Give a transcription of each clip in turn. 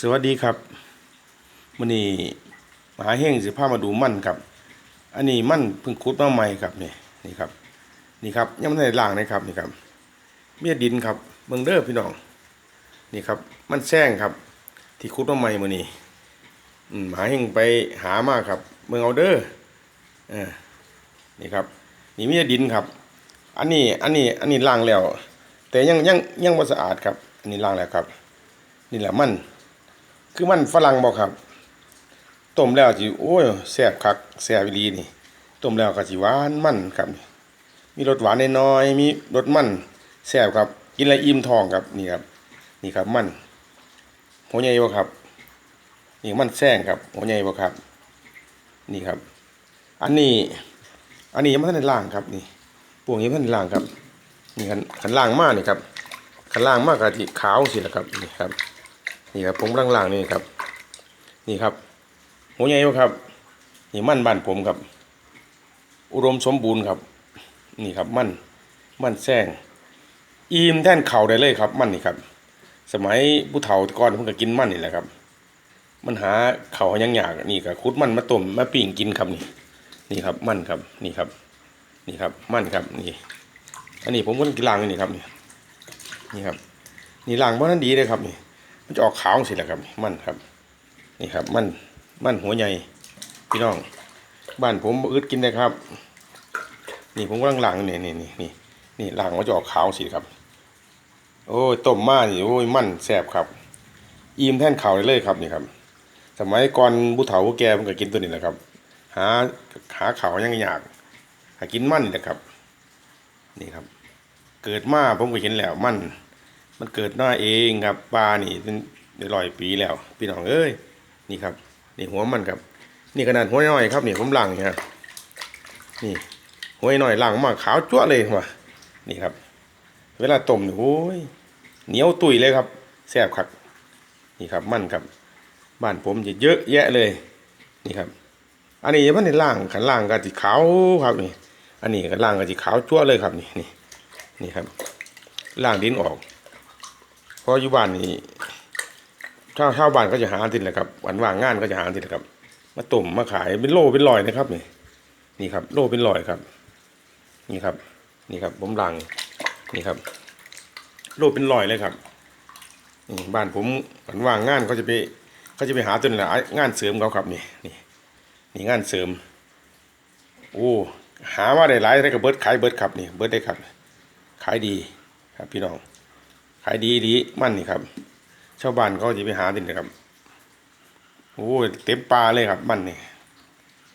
สวัสดีครับมื้อนี้มหาเฮงสิพามาดูมั่นครับ อันนี้มั่นเพิ่งขุดมาใหม่ครับนี่นี่ครับ นี่ครับยังไม่ได้ล้างนะครับนี่ครับ เมียดินครับเบิ่งเด้อพี่น้อง นี่ครับ มันแซงครับ ที่ขุดมาใหม่มื้อนี้มหาเฮงไปหามากครับเบิ่งเอาเด้อเออนี่ครับ นี่เมียดินครับ อันนี้อันนี้อันนี้ล้างแล้ว แต่ยังยังยังบ่สะอาดครับ อันนี้ล้างแล้วครับ นี่แหละมั่น คือมันฝรั่งบ่ครับต้มแล้วสิโอ้ยแซ่บคักแซ่บอีนี่ต้มแล้วก็สิหวานมันครับ มีรสหวานน้อยมีรสมันแซ่บครับ กินแล้วอิ่มท้องครับนี่ครับ นี่ครับมันหัวใหญ่บ่ครับ นี่มันแซงครับหัวใหญ่บ่ครับ นี่ครับ อันนี้ อันนี้ยังไม่ทันได้ล้างครับนี่พวกนี้ไม่ทันล้างครับ นี่คันคันล้างมากนี่ครับคันล้างมากก็สิขาวสิละครับนี่ครับ นี่ครับผมล่างๆนี่ครับ นี่ครับหัวใหญ่ครับ นี่มั่นบ้านผมครับ อุดมสมบูรณ์ครับ นี่ครับมั่นมั่นแซงอิ่มแท่นเข่าได้เลยครับ มั่นนี่ครับ สมัยผู้เฒ่าก่อนเพิ่นก็กินมั่นนี่แหละครับ มันหาเข่ายังยากนี่ก็คุดมั่นมาต้มมาปิ้งกินครับนี่ นี่ครับมั่นครับ นี่ครับ นี่ครับมั่นครับนี่ อันนี้ผมก็กินล้างนี่ครับนี่นี่ครับ นี่ล้างเพราะนั้นดีเลยครับนี่ มันจะออกขาวสิแหละครับ มันครับ นี่ครับ มันมันหัวใหญ่พี่น้อง บ้านผมอึดกินได้ครับ นี่ผมกำลังล้างนี่นี่นี่นี่นี่ล้างมันจะออกขาวสิครับ โอ้ยต้มมานี่โอ้ยมันแซบครับ อิ่มแท่นข่าวเลยครับนี่ครับ สมัยก่อนผู้เฒ่าแกมันก็กินตัวนี้แหละครับ หาหาข่าวยังยากหากินมันนี่แหละครับ นี่ครับ เกิดมาผมก็เห็นแล้วมัน มันเกิดหน้าเองครับปลานี่เป็นได้ร้อยปีแล้วพี่น้องเอ้ยนี่ครับ นี่หัวมันครับ นี่ขนาดหัวน้อยครับนี่ผมล้างนี่ครับนี่หัวน้อยล้างมาขาวจั๊วเลยว่ะนี่ครับ เวลาต้มนี่โอ้ยเหนียวตุยเลยครับแซ่บครับนี่ครับมันครับ บ้านผมจะเยอะแยะเลย นี่ครับ อันนี้มันในล่างขันล่างก็สีขาวครับนี่ อันนี้ก็ล่างก็สีขาวจั๊วเลยครับ นี่นี่นี่ครับล่างดินออก พราะอยู่บ้านนี่ชาวชาวบ้านก็จะหาทินแหละครับวันว่างงานก็จะหาทินแหละครับ มาต้มมาขายเป็นโลเป็นลอยนะครับนี่นี่ครับ โลเป็นลอยครับ นี่ครับ นี่ครับ ผมล่างนี่ครับ โลเป็นลอยเลยครับนี่บ้านผมวันว่างงานเขาจะไปเขาจะไปหาตัวนี่แหละงานเสริมเขาครับนี่นี่นี่งานเสริม โอ้หาว่าได้หลายได้กับเบิร์ดขายเบิร์ดครับนี่เบิร์ดได้ครับ ขายดีครับพี่น้อง ขายดีดีมั่นนี่ครับ ชาวบ้านเขาจะไปหาดินนะครับ โอ้ยเต็มปลาเลยครับ มั่นนี่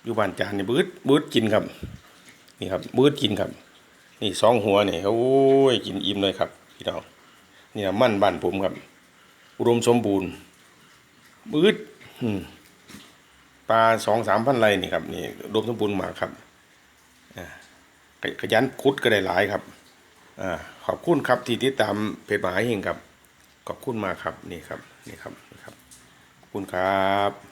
อยู่บ้านจานนี่บืดบืดกินครับ นี่ครับบืดกินครับ นี่สองหัวนี่โอ้ยกินอิ่มเลยครับพี่น้องนี่นะมันบ้านผมครับ อุดมสมบูรณ์บืดอืมปลาสองสามพันไรนี่ครับนี่อุดมสมบูรณ์มากครับอ่าขยันคุดก็ได้หลายครับ อขอบคุณครับที่ติดตามเพจมหาเฮงครับ ขอบคุณมากครับนี่ครับนี่ครับนี่ครับขอบคุณครับ